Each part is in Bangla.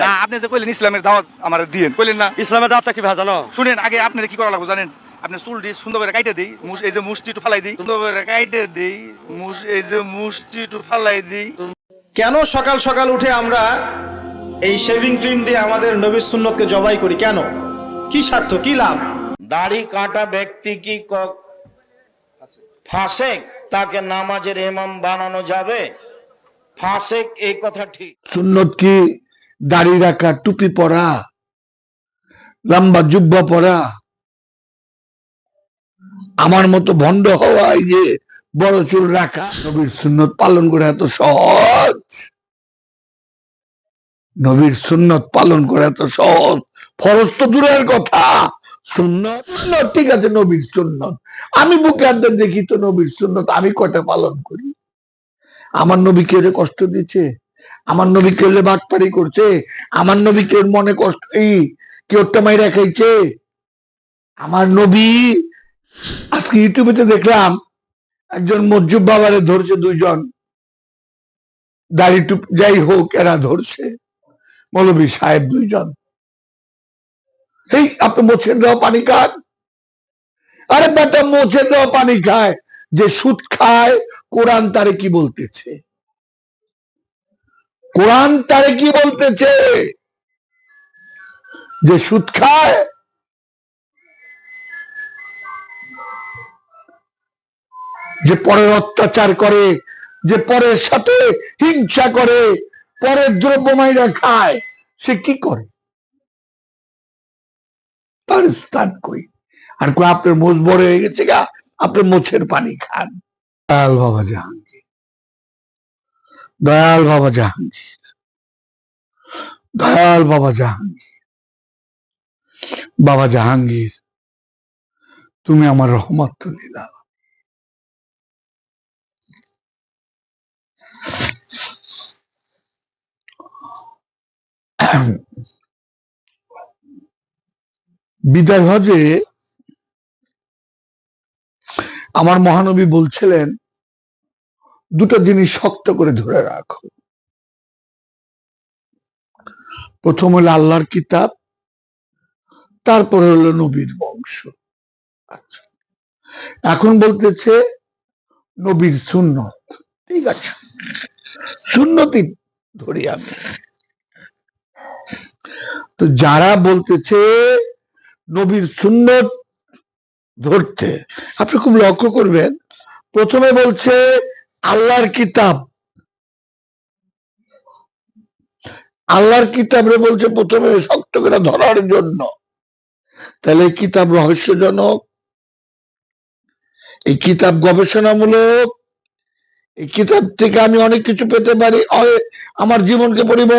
না আপনি যে কইলেন ইসলামের দাওয়াত আমার দিয়েন কইলেন না? ইসলামের দাওয়াতটা কি ভাই জানো? শুনেন আগে আপনার কি করা লাগবে জানেন? আপনি চুলটি সুন্দর করে কাইটে দিই মুস এই যে মুষ্টি একটু ফালাই দিই। সুন্দর করে কাইটে দিই মুস এই যে মুষ্টি একটু ফালাই দিই। কেন সকাল সকাল উঠে আমরা এই শেভিং ক্রিম দিয়ে আমাদের নবীর সুন্নতকে জবাই করি? কেন? কি স্বার্থ কি লাভ? দাড়ি কাটা ব্যক্তি কি কক ফাসেক? তাকে নামাজের ইমাম বানানো যাবে? ফাসেক এই কথা ঠিক। সুন্নত কি দাড়ি রাখা, টুপি পরা, লম্বা জুব্বা পরা। আমার মতো ভণ্ড হওয়া যে বড় চুল রাখা নবীর সুন্নত পালন করা এত সহজ। নবীর সুন্নত পালন করে এত সহজ। ফরজ তো দূরের কথা। সুন্নত ঠিক আছে, নবীর সুন্নত। আমি বুকে আড্ডা দেখি তো নবীর সুন্নত আমি কটা পালন করি? আমার নবী কেউ কষ্ট দিচ্ছে আমার নবী কেউ বাটপাড়ি করছে, আমার নবী কেউ মনে কষ্ট, এই কেউ মাইরা আমার নবী, আজকে ইউটিউবেতে দেখলাম, একজন মজ্জুব বাবারে ধরছে দুইজন। দাড়ি যাই হোক, এরা ধরছে। মৌলবী সাহেব দুইজন। এই, আপনি মোছেন দেওয়া পানি খান। আরে বেটা মোছেন দেওয়া পানি খায়। যে সুদ খায়, কোরআন তারে কি বলতেছে? কোরআন তারে কি বলতেছে? যে সুদ খায়? যে পরের অত্যাচার করে, যে পরের সাথে হিংসা করে, পরের দ্রব্যময়রা খায়, সে কি করে? তার স্থান কই? আর আপনার মোজ বড় হয়ে গেছে গা, আপনার মোছের পানি খান। দয়াল বাবা জাহাঙ্গীর দয়াল বাবা জাহাঙ্গীর দয়াল বাবা জাহাঙ্গীর বাবা জাহাঙ্গীর, তুমি আমার রহমত তুলিলা বিদায় হজে আমার মহানবী বলছিলেন দুটো জিনিস শক্ত করে ধরে রাখো। প্রথম হলো আল্লাহর কিতাব, তারপরে হলো নবীর বংশ। আচ্ছা এখন বলতেছে নবীর সুন্নত। ঠিক আছে সুন্নতি ধরি আমি। তো যারা বলতেছে নবীর সুন্নত ধরতে, আপনি খুব লক্ষ্য করবেন, প্রথমে বলছে আল্লাহর কিতাব। আল্লাহর কিতাবরে বলছে, প্রথমে শক্ত করে ধরার জন্য। তাহলে কিতাব রহস্যজনক। এই কিতাব গবেষণামূলক। এই কিতাব থেকে আমি অনেক কিছু পেতে পারি। আমার জীবনকে পরিব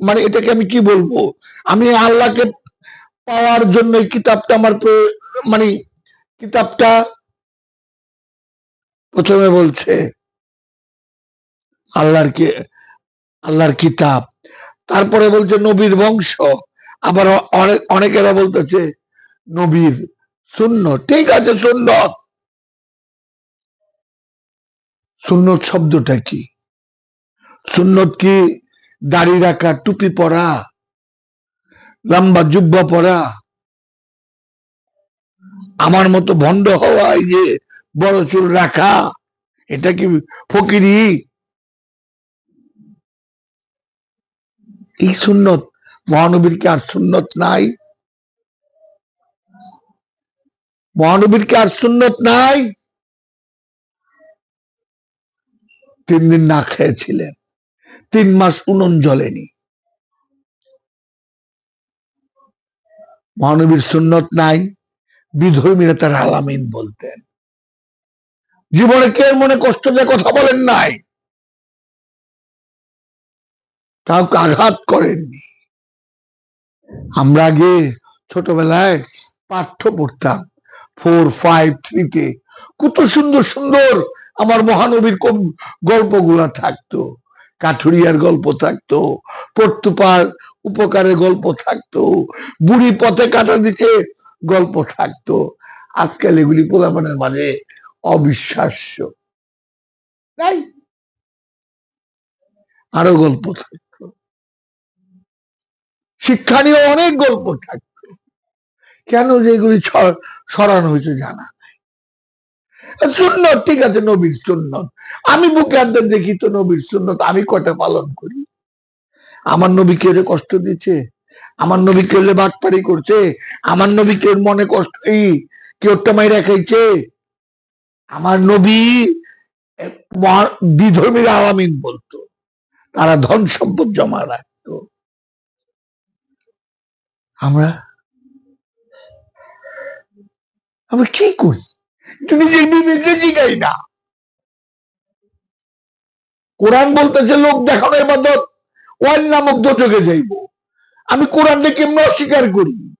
মানে এটাকে আমি কি বলব? আমি আল্লাহকে পাওয়ার জন্য এই কিতাবটা আমার মানে কিতাবটা প্রথমে বলছে। আল্লাহর কি, আল্লাহর কিতাব। তারপরে বলছে নবীর বংশ। আবার অনেক অনেকেরা বলতেছে নবীর শূন্য ঠিক আছে শূন্য সুন্নত শব্দটা কি? সুন্নত কি? দাড়ি রাখা, টুপি পরা, লম্বা জুব্বা পরা? আমার মতো ভণ্ড হওয়া যে বড় চুল রাখা, এটা কি ফকিরি? এই সুন্নত? মহানবীর কি আর সুন্নত নাই? মহানবীর কি আর সুন্নত নাই? তিন দিন না খেয়েছিলেন, তিন মাস উনুন জ্বলেনি। মহানবীর সুন্নত নাই বিধর্মীরা তার আলামিন বলতেন। জীবনে কে মনে কষ্ট দিয়ে কথা বলেন নাই। কাউকে আঘাত করেননি। আমরা আগে ছোটবেলায় পাঠ্য পড়তাম ফোর ফাইভ থ্রিতে কত সুন্দর সুন্দর আমার মহানবীর গল্পগুলা থাকতো। কাঠুরিয়ার গল্প থাকতো পর্তুপার উপকারের গল্প থাকতো, বুড়ি পথে কাটা দিচ্ছে গল্প থাকতো। আজকাল এগুলি পোলাপানের মাঝে অবিশ্বাস্য। তাই? আরও গল্প থাকতো। শিক্ষণীয় অনেক গল্প থাকতো কেন যেগুলি সরানো হয়েছে জানা সুন্নত, ঠিক আছে, নবীর সুন্নত। আমি বুকে আনতে দেখি তো নবীর সুন্নত, আমি কটা পালন করি? আমার নবী কেউ কষ্ট দিচ্ছে? আমার নবী কেউ বাটপাড়ি করছে? আমার নবী কেউ মনে কষ্ট, এই কেউ মাইরা খাইছে? আমার নবী বিধর্মীর আলামিন বলতো, তারা ধন সম্পদ জমা রাখতো আমরা? আমরা কি করি? নিজের বিবেকে না। কোরআন বলতেছে, লোক দেখানো এবাদত ওয়াইল নামক দোচকে যাইব। আমি কোরআনকে কেমন অস্বীকার করি?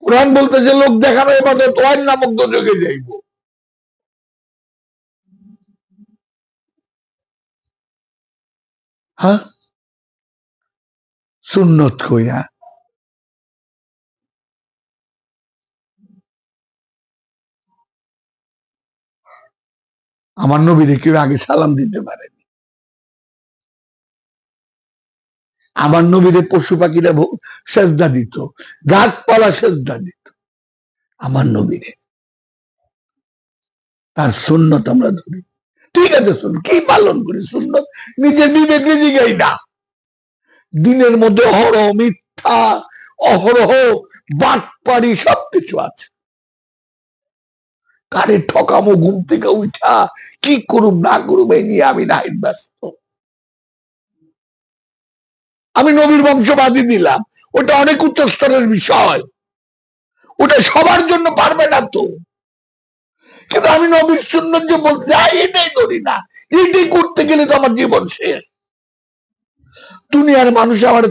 কোরআন বলতেছে, লোক দেখানো এবাদত ওয়াইল নামক দোচকে যাইব। হ্যাঁ? সুন্নত কইয়া আমার নবীরে কেউ আগে সালাম দিতে পারেনি। আমার নবীরে পশু পাখিরা সেজদা দিত, গাছপালা সেজদা দিত। আমার নবীরে। তার সুন্নত আমরা ধরি। ঠিক আছে, শুন, কি পালন করি? সুন্নত নিজের বিবেকে জিগাই না। দিনের মধ্যে অহরহ মিথ্যা, অহরহ, বাটপাড়ি সবকিছু আছে। কারে ঠকামো, ঘুম থেকে উঠা। কি করুম, না করুম, এই নিয়ে আমি নাই ব্যস্ত। আমি নবীর বংশবাদী দিলাম। ওটা অনেক উচ্চ স্তরের বিষয়। ওটা সবার জন্য পারবে না তো। কিন্তু আমি নবীর শূন্য যে বলতে চাই এটাই করি না। এটাই করতে গেলে তো আমার জীবন শেষ। দুনিয়ার মানুষ আমার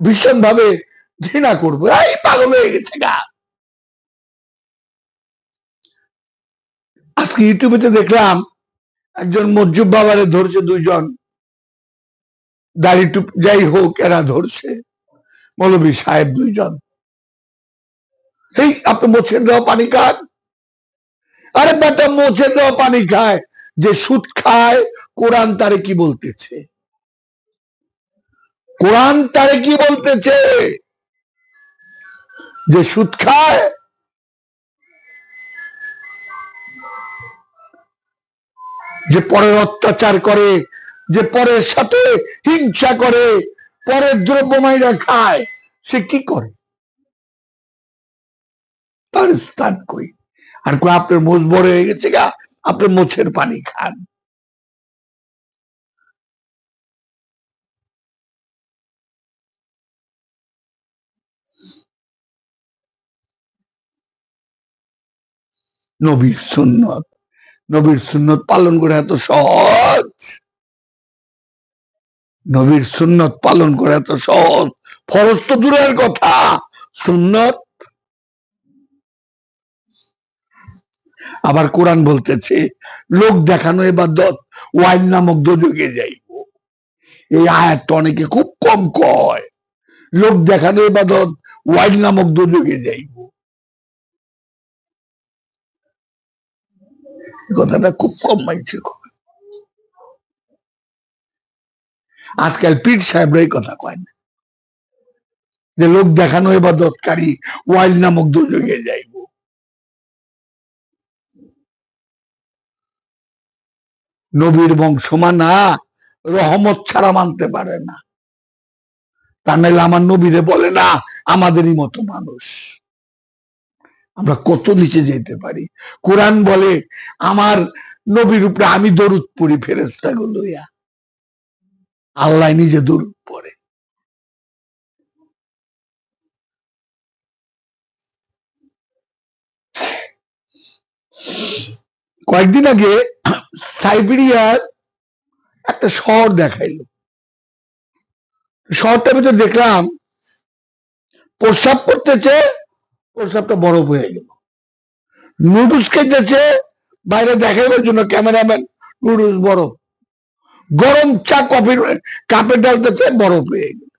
ভীষণ ভাবে ঘৃণা করব। এই পাগল হয়ে গেছে গা। আজকে ইউটিউবেতে দেখলাম, একজন মজ্জুব বাবারে ধরছে দুইজন। দাড়ি টুপ যাই হোক, এরা ধরছে। মৌলবী সাহেব দুইজন। এই আপনি মোছেন দেওয়া পানি খান। আরে বেটা মোছেন দেওয়া পানি খায়। যে সুদ খায়, কোরআন তারে কি বলতেছে? কোরআন তারে কি বলতেছে? যে সুদ খায় যে পরের অত্যাচার করে, যে পরের সাথে হিংসা করে, পরের দ্রব্যমাইরা খায়, সে কি করে? তার স্থান কই? আর কই, আপনার মোজ বড় হয়ে গেছে গা, আপনি মোছের পানি খান। নবীর সুন্নত। নবীর সুন্নত পালন করে এত সহজ? নবীর সুন্নত পালন করে এত সহজ? ফরজ তো দূরের কথা। সুন্নত? আবার কোরআন বলতেছে, লোক দেখানো এবার দত ওয়াইন নামক দোজকে যাইব। এই আয়াতটা অনেকে খুব কম কয়। লোক দেখানো এবাদত, ওয়াইন নামক দোজকে যাইব। কথাটা খুব কম মানছে আজকাল পীর সাহেবরা এই কথা কয় না। যে লোক দেখানো এবাদতকারী ওয়াইল নামক দুযোগে যাইব। নবীর বংশ মানা রহমত ছাড়া মানতে পারে না। তা নাহলে আমার নবীরে বলে না, আমাদেরই মতো মানুষ। আমরা কত নিচে যেতে পারি? কোরআন বলে, আমার নবীর উপরে আমি দরুদ পড়ি ফেরেস্তা লইয়া। আল্লাহ নিজে দরুদ পড়ে। কয়েকদিন আগে সাইবেরিয়ার একটা শহর দেখাইলো। শহরটার ভিতর দেখলাম, প্রস্রাব করতেছে প্রস্রাবটা বরফ হয়ে গেল। নুডলস খেতেছে বাইরে দেখাবার জন্য ক্যামেরাম্যান নুডলস বরফ গরম চা কফির কাপে ডালতেছে বরফ হয়ে গেল।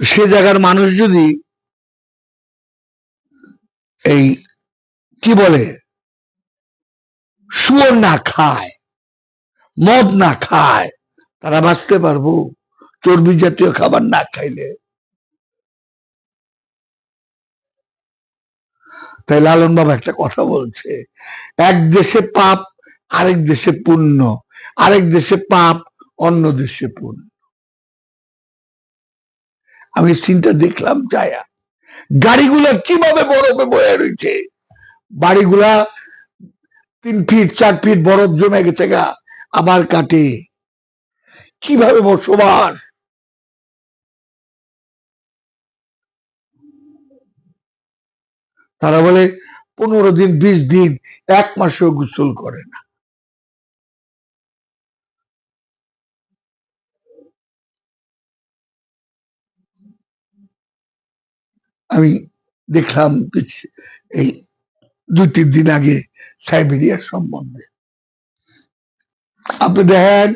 সে জায়গার মানুষ যদি এই কি বলে, শুয়োর না খায়, মদ না খায়, তারা বাঁচতে পারব। চর্বি জাতীয় খাবার না খাইলে তাই লালন বাবা একটা কথা বলছে, এক দেশে পাপ, আরেক দেশে পুণ্য, আরেক দেশে পাপ, অন্য দেশে পুণ্য। আমি সিনটা দেখলাম যায়া গাড়িগুলা কীভাবে বরফে বয়ে রয়েছে? বাড়িগুলা তিন ফিট চার ফিট বরফ জমে গেছে গা, আবার কাটে। কীভাবে বসবাস? তারা বলে, পনেরো দিন, বিশ দিন, এক মাসেও গোসল করে না। আমি দেখলাম এই দুই, তিন দিন আগে সাইবেরিয়ার সম্বন্ধে। আপনি দেখেন,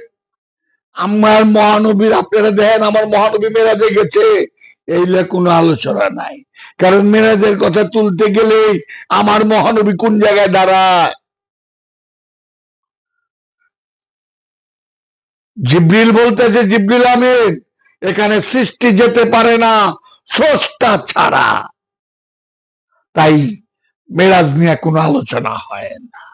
আমার মহানবীর, আপনারা দেখেন, আমার মহানবী মেরাজে গেছে। এইলে কোনো আলোচনা নাই। কারণ মেরাজের কথা তুলতে গেলেই আমার মহানবী কোন জায়গায় দাঁড়ায়? জিব্রিল বলতেছে, জিব্রিল আমিন, এখানে সৃষ্টি যেতে পারে না, স্রষ্টা ছাড়া। তাই মেরাজ নিয়ে কোনো আলোচনা হয় না।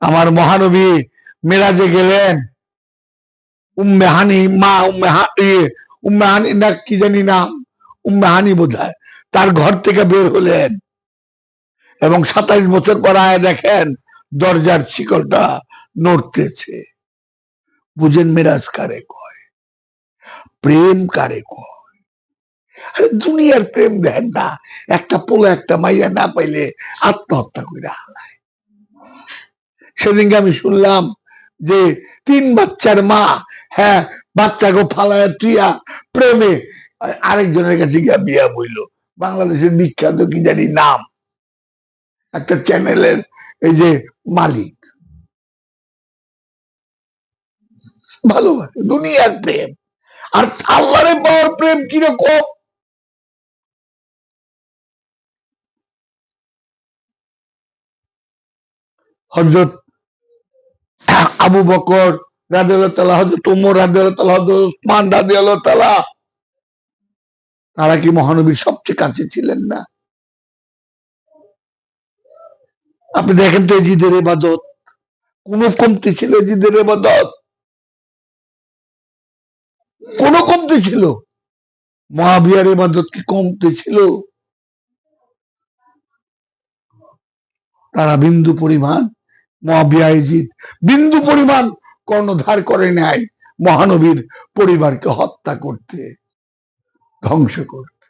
আমার মহানবী মেরাজে গেলেন। উম্মে হানি মা উম্মে হা- ইয়ে, উম্মে হানি না কি জানি নাম? উম্মে হানি বোধ তার ঘর থেকে বের হলেন। এবং সাতাইশ বছর পর আয় দেখেন দরজার শিকলটা নড়তেছে। বুঝেন মেরাজ কারে কয়? প্রেম কারে কয়? আরে দুনিয়ার প্রেম দেন না। একটা পোলো একটা মাইয়া না পাইলে আত্মহত্যা করে হালায়। সেদিনকে আমি শুনলাম যে তিন বাচ্চার মা হ্যাঁ বাচ্চাকে ফালায় তুইয়া প্রেমে আরেকজনের কাছে গিয়া বিয়া বইল। বাংলাদেশের বিখ্যাত কি জানি নাম? একটা চ্যানেলের এই যে মালিক। ভালোবাসে, দুনিয়ার প্রেম। আর আল্লাহরে পাওয়ার প্রেম কীরকম? হজরত আবু বকর রাজা হজরত উমর রাজা হজরত উসমান রাজা তারা কি মহানবীর সবচেয়ে কাছে ছিলেন না? আপনি দেখেন তো এজিদের এবাদত, কোন কমতি ছিল এজিদের এবাদত? কোন কমতি ছিল? মহাবিয়ার এবাদত কি কমতি ছিল? তারা বিন্দু পরিমাণ মহাবিয়া এজিদ বিন্দু পরিমাণ কর্ণধার করে নেয় মহানবীর পরিবারকে হত্যা করতে, ধ্বংস করতে।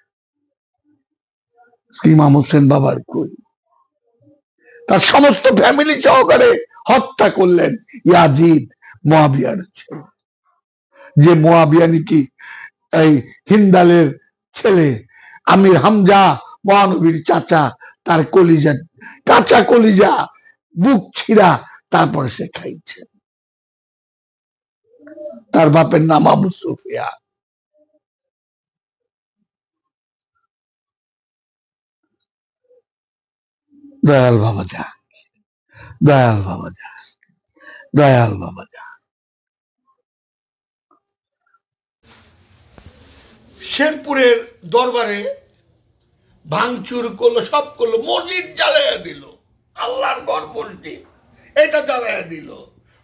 ইমাম হোসেন বাবার কই? তার সমস্ত ফ্যামিলি সহকারে হত্যা করলেন ইয়াজিদ মহাবিয়ার ছেলে। যে মোয়াবিয়া নাকি এই হিন্দালের ছেলে, আমির হামজা মহানবীর চাচা, তার কলিজা, কাঁচা কলিজা বুক ছিঁড়া, তারপরে সে খাইছে। তার বাপের নাম আবু সুফিয়া দয়াল বাবা যা দয়াল বাবা যা দয়াল বাবা যা শেরপুরের দরবারে ভাঙচুর করল, সব করল, মসজিদ জ্বালাইয়া দিল। আল্লাহর ঘর মসজিদ এটা জ্বালাইয়া দিল।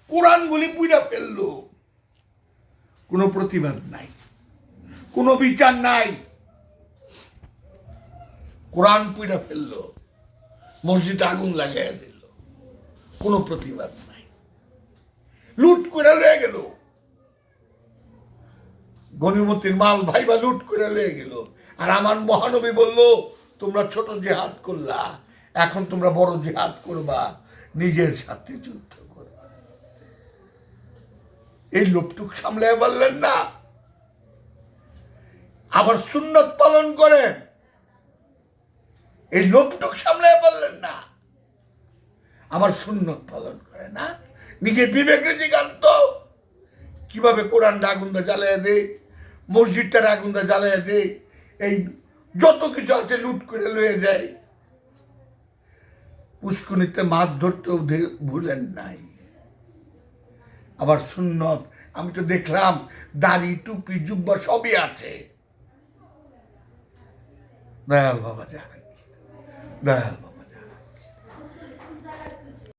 কোরআনগুলি পুইরা ফেলল। কোনো প্রতিবাদ নাই। কোনো বিচার নাই। কোরআন পুইরা ফেলল। মসজিদে আগুন লাগাইয়া দিল। কোনো প্রতিবাদ নাই। লুট করে লয়ে গেল। গণিমতির মাল ভাইবা লুট করে লয়ে গেল। আর আমার মহানবী বলল, তোমরা ছোট যে হাত করলা। এখন তোমরা বড় জেহাদ করবা, নিজের সাথে যুদ্ধ করবা। এই লোকটুক সামলায় বললেন না। আবার সুন্নত পালন করেন এই লোকটুক সামলায় বললেন না। আবার সুন্নত পালন করে না। নিজের বিবেক জিগান্ত। কীভাবে কোরআনটা আগুনটা জ্বালিয়ে দেয় মসজিদটার আগুনটা জ্বালিয়ে দেয় এই যত কিছু আছে লুট করে লয়ে যায়। পুষ্কনিতে মাছ ধরতেও ভুলেন নাই। আবার সুন্নত, আমি তো দেখলাম দাড়ি, টুপি, জুব্বা সবই আছে। দয়াল বাবা জাহাঙ্গীর, দয়াল বাবা।